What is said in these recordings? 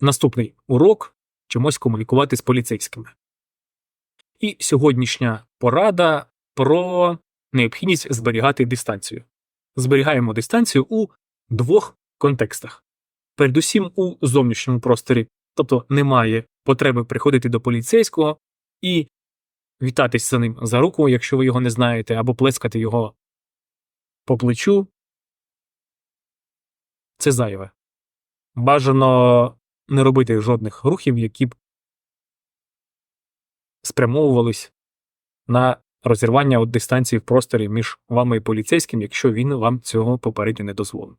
наступний урок чомусь комунікувати з поліцейськими. І сьогоднішня порада про необхідність зберігати дистанцію. Зберігаємо дистанцію у двох контекстах. Передусім у зовнішньому просторі, тобто немає потреби приходити до поліцейського і вітатись за ним за руку, якщо ви його не знаєте, або плескати його по плечу. Це зайве. Бажано не робити жодних рухів, які б спрямовувались на розірвання от дистанції в просторі між вами і поліцейським, якщо він вам цього попередньо не дозволив.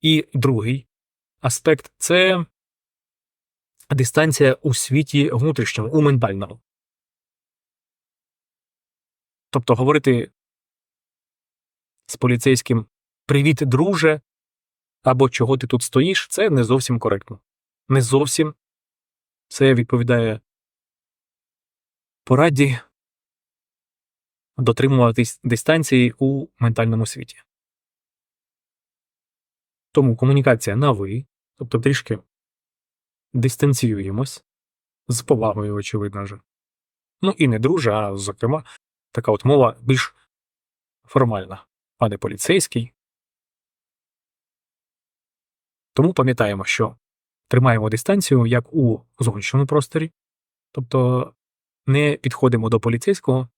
І другий аспект це дистанція у світі внутрішньому, у ментальному. Тобто говорити з поліцейським Привіт, друже, або чого ти тут стоїш, це не зовсім коректно. Не зовсім це відповідає пораді дотримуватись дистанції у ментальному світі. Тому комунікація на ви, тобто трішки дистанціюємось з повагою, очевидно ж. Ну і не друже, а зокрема, така от мова більш формальна, пане поліцейський. Тому пам'ятаємо, що тримаємо дистанцію як у зовнішньому просторі, тобто не підходимо до поліцейського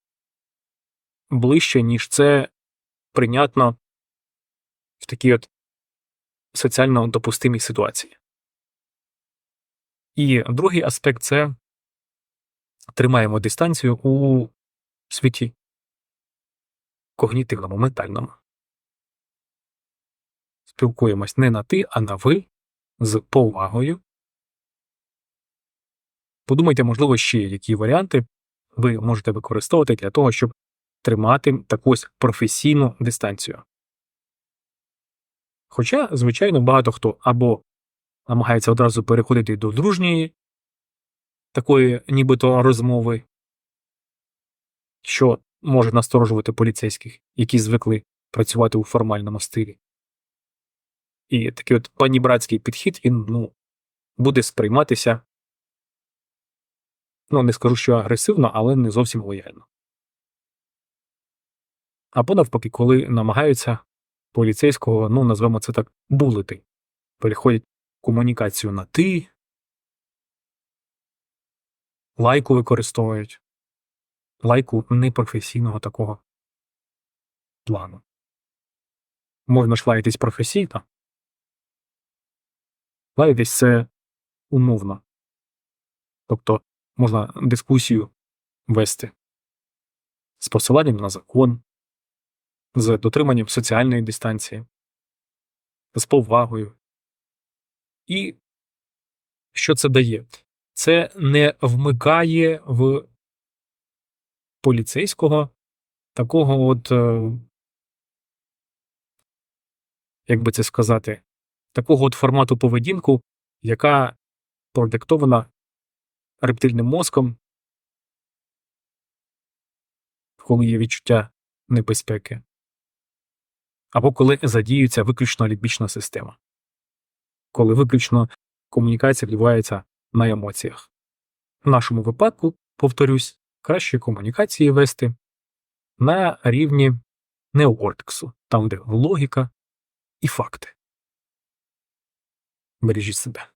ближче, ніж це прийнятно в такій от соціально допустимій ситуації. І другий аспект це тримаємо дистанцію у світі когнітивному, ментальному. Спілкуємось не на ти, а на ви з повагою. Подумайте, можливо, ще які варіанти ви можете використовувати для того, щоб тримати таку ось професійну дистанцію. Хоча, звичайно, багато хто або намагається одразу переходити до дружньої такої нібито розмови, що може насторожувати поліцейських, які звикли працювати у формальному стилі. І такий от панібратський підхід він ну, буде сприйматися, ну, не скажу, що агресивно, але не зовсім лояльно. Або навпаки, коли намагаються поліцейського, ну, назвемо це так, булити, переходять комунікацію на ти, лайку використовують, лайку непрофесійного такого плану. Можна ж лаятись професійно, лаятись це умовно. Тобто можна дискусію вести з посиланням на закон, з дотриманням соціальної дистанції, з повагою. І що це дає? Це не вмикає в поліцейського такого от, е, як би це сказати, такого от формату поведінку, яка продиктована рептильним мозком, коли є відчуття небезпеки, або коли задіюється виключно лібічна система, коли виключно комунікація відбувається на емоціях. В нашому випадку, повторюсь, краще комунікації вести на рівні неокортексу, там, де логіка і факти. Бережіть себе.